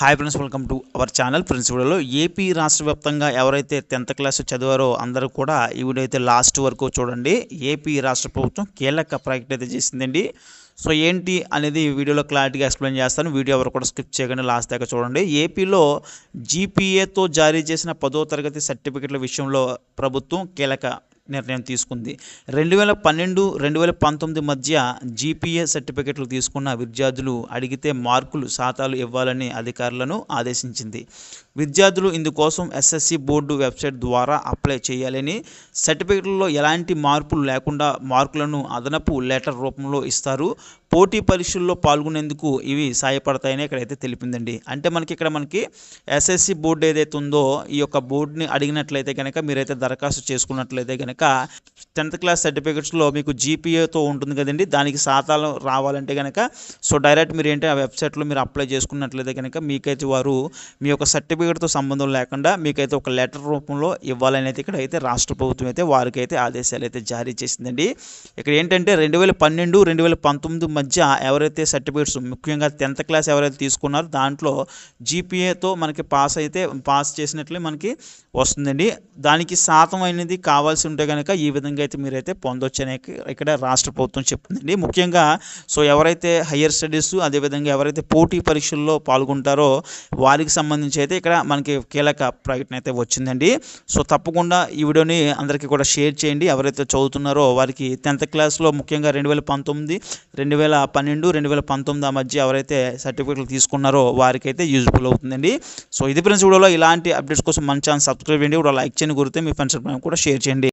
Hi friends welcome to our channel friends వీడియోలో AP రాష్ట్ర వ్యాప్తంగా ఎవరైతే టెన్త్ క్లాస్ చదివారో అందరూ కూడా ఈ వీడియో అయితే లాస్ట్ వరకు చూడండి. ఏపీ రాష్ట్ర ప్రభుత్వం కీలక ప్రకటన అయితే చేసిందండి. సో ఏంటి అనేది వీడియోలో క్లారిటీగా ఎక్స్ప్లెయిన్ చేస్తాను. వీడియో ఎవరు కూడా స్కిప్ చేయకుండా లాస్ట్ దాకా చూడండి. ఏపీలో జీపీఏతో జారీ చేసిన పదో తరగతి సర్టిఫికెట్ల విషయంలో ప్రభుత్వం కీలక నిర్ణయం తీసుకుంది. రెండు వేల పన్నెండు రెండు వేల పంతొమ్మిది మధ్య జీపీఏ సర్టిఫికెట్లు తీసుకున్న విద్యార్థులు అడిగితే మార్కులు శాతాలు ఇవ్వాలని అధికారులను ఆదేశించింది. విద్యార్థులు ఇందుకోసం ఎస్ఎస్సి బోర్డు వెబ్సైట్ ద్వారా అప్లై చేయాలని సర్టిఫికెట్లలో ఎలాంటి మార్పులు లేకుండా మార్కులను అదనపు లెటర్ రూపంలో ఇస్తారు. పోటీ పరీక్షల్లో పాల్గొనేందుకు ఇవి సహాయపడతాయని ఇక్కడైతే తెలిపిందండి. అంటే మనకి ఇక్కడ మనకి ఎస్ఎస్సి బోర్డు ఏదైతే ఉందో ఈ యొక్క బోర్డుని అడిగినట్లయితే కనుక మీరైతే దరఖాస్తు చేసుకున్నట్లయితే కనుక టెన్త్ క్లాస్ సర్టిఫికెట్స్లో మీకు జీపీఏతో ఉంటుంది కదండి దానికి శాతాలు రావాలంటే కనుక సో డైరెక్ట్ మీరు ఏంటి ఆ వెబ్సైట్లో మీరు అప్లై చేసుకున్నట్లయితే కనుక మీకైతే వారు మీ యొక్క సర్టిఫికేట్తో సంబంధం లేకుండా మీకైతే ఒక లెటర్ రూపంలో ఇవ్వాలని అయితే ఇక్కడ అయితే రాష్ట్ర ప్రభుత్వం అయితే వారికి అయితే ఆదేశాలు అయితే జారీ చేసిందండి. ఇక్కడ ఏంటంటే రెండు వేల పన్నెండు రెండు వేల పంతొమ్మిది మధ్య ఎవరైతే సర్టిఫికేట్స్ ముఖ్యంగా టెన్త్ క్లాస్ ఎవరైతే తీసుకున్నారో దాంట్లో జీపీఏతో మనకి పాస్ అయితే పాస్ చేసినట్లే మనకి వస్తుందండి. దానికి శాతం అనేది కావాల్సి ఉంటే కనుక ఈ విధంగా అయితే మీరైతే పొందొచ్చు అనే ఇక్కడ రాష్ట్ర ప్రభుత్వం చెప్తుందండి. ముఖ్యంగా సో ఎవరైతే హయ్యర్ స్టడీస్ అదేవిధంగా ఎవరైతే పోటీ పరీక్షల్లో పాల్గొంటారో వారికి సంబంధించి అయితే ఇక్కడ మనకి కీలక ప్రకటన అయితే వచ్చిందండి. సో తప్పకుండా ఈ వీడియోని అందరికీ కూడా షేర్ చేయండి. ఎవరైతే చదువుతున్నారో వారికి టెన్త్ క్లాస్లో ముఖ్యంగా రెండు వేల పంతొమ్మిది రెండు వేల పన్నెండు రెండు వేల పంతొమ్మిది ఆ మధ్య ఎవరైతే సర్టిఫికేట్లు తీసుకున్నారో వారికైతే యూజ్ఫుల్ అవుతుందండి. సో ఇది ఫ్రెండ్స్ వీడియోలో ఇలాంటి అప్డేట్స్ కోసం మన ఛానల్ సబ్స్క్రైబ్ చేయండి. కూడా లైక్ చేయని గురితే మీ ఫ్రెండ్స్ కూడా షేర్ చేయండి.